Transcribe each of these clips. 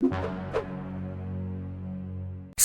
you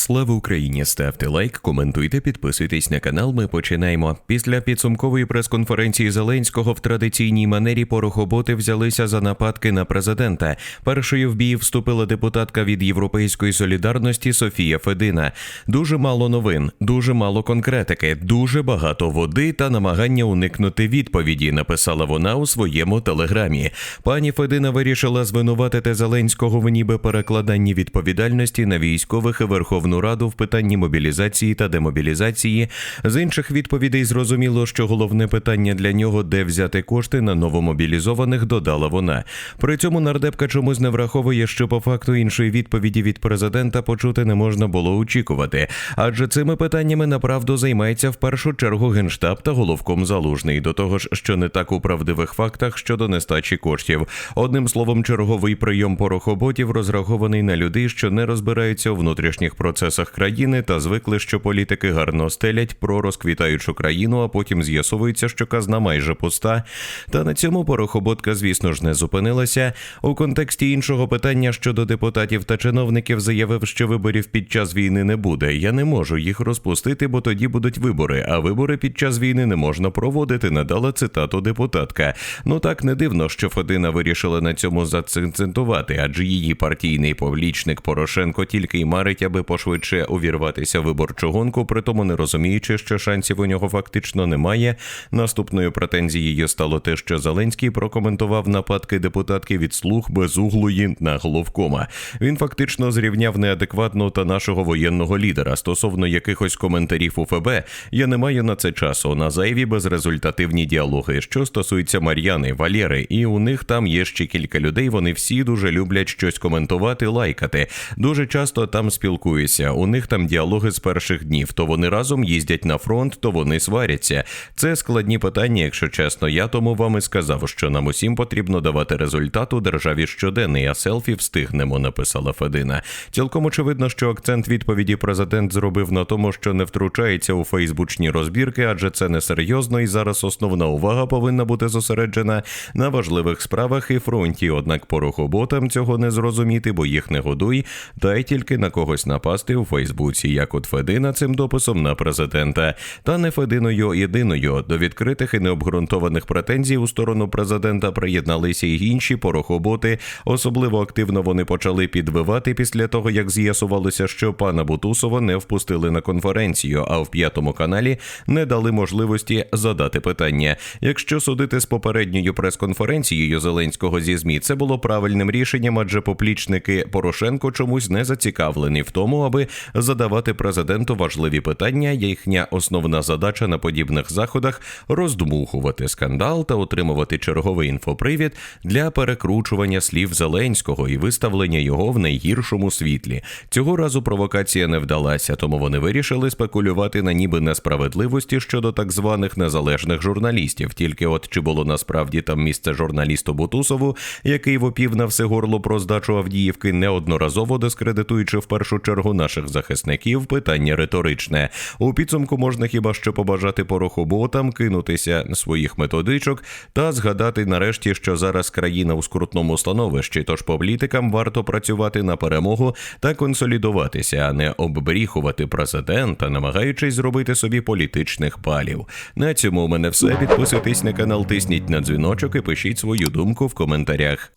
Слава Україні! Ставте лайк, коментуйте, підписуйтесь на канал. Ми починаємо. Після підсумкової прес-конференції Зеленського в традиційній манері порохоботи взялися за нападки на президента. Першою в бій вступила депутатка від Європейської солідарності Софія Федина. Дуже мало новин, дуже мало конкретики, дуже багато води та намагання уникнути відповіді. Написала вона у своєму телеграмі. Пані Федина вирішила звинуватити Зеленського в ніби перекладанні відповідальності на військових і Верховну Раду в питанні мобілізації та демобілізації. З інших відповідей зрозуміло, що головне питання для нього, де взяти кошти на новомобілізованих, додала вона. При цьому нардепка чомусь не враховує, що по факту іншої відповіді від президента почути не можна було очікувати, адже цими питаннями направду займається в першу чергу генштаб та головком залужний. До того ж, що не так у правдивих фактах щодо нестачі коштів. Одним словом, черговий прийом порохоботів розрахований на людей, що не розбираються у внутрішніх процесах країни та звикли, що політики гарно стелять про розквітаючу країну, а потім з'ясовується, що казна майже пуста. Та на цьому порохоботка, звісно ж, не зупинилася. У контексті іншого питання щодо депутатів та чиновників заявив, що виборів під час війни не буде. Я не можу їх розпустити, бо тоді будуть вибори. А вибори під час війни не можна проводити. Надала цитату депутатка. Ну так не дивно, що Федина вирішила на цьому зацентувати, адже її партійний повлічник Порошенко тільки й марить, аби пошвидше увірватися в виборчу гонку, при тому не розуміючи, що шансів у нього фактично немає. Наступною претензією стало те, що Зеленський прокоментував нападки депутатки від слуг безуглої на головкома. Він фактично зрівняв неадекватно та нашого воєнного лідера. Стосовно якихось коментарів у ФБ, я не маю на це часу. На зайві безрезультативні діалоги. Що стосується Мар'яни, Валєри, і у них там є ще кілька людей. Вони всі дуже люблять щось коментувати, лайкати. Дуже часто там спілкуюся. У них там діалоги з перших днів. То вони разом їздять на фронт, то вони сваряться. Це складні питання, якщо чесно. Я тому вам і сказав, що нам усім потрібно давати результат у державі щоденний, а селфі встигнемо, написала Федина. Цілком очевидно, що акцент відповіді президент зробив на тому, що не втручається у фейсбучні розбірки, адже це несерйозно, і зараз основна увага повинна бути зосереджена на важливих справах і фронті. Однак порохоботам цього не зрозуміти, бо їх не годуй, дай тільки на когось напасти у Фейсбуці, як от Федина цим дописом на президента, та не Фединою єдиною. До відкритих і необґрунтованих претензій у сторону президента приєдналися й інші порохоботи. Особливо активно вони почали підвивати після того, як з'ясувалося, що пана Бутусова не впустили на конференцію, а в п'ятому каналі не дали можливості задати питання. Якщо судити з попередньою прес-конференцією Зеленського зі ЗМІ, це було правильним рішенням, адже поплічники Порошенко чомусь не зацікавлені в тому, аби задавати президенту важливі питання. Їхня основна задача на подібних заходах роздмухувати скандал та отримувати черговий інфопривід для перекручування слів Зеленського і виставлення його в найгіршому світлі. Цього разу провокація не вдалася, тому вони вирішили спекулювати на ніби несправедливості щодо так званих незалежних журналістів. Тільки от чи було насправді там місце журналісту Бутусову, який вопів на все горло про здачу Авдіївки, неодноразово дискредитуючи в першу чергу наших захисників, питання риторичне. У підсумку можна хіба що побажати порохоботам кинутися своїх методичок та згадати нарешті, що зараз країна у скрутному становищі, тож політикам варто працювати на перемогу та консолідуватися, а не оббріхувати президента, намагаючись зробити собі політичних палів. На цьому у мене все. Підписуйтесь на канал, тисніть на дзвіночок і пишіть свою думку в коментарях.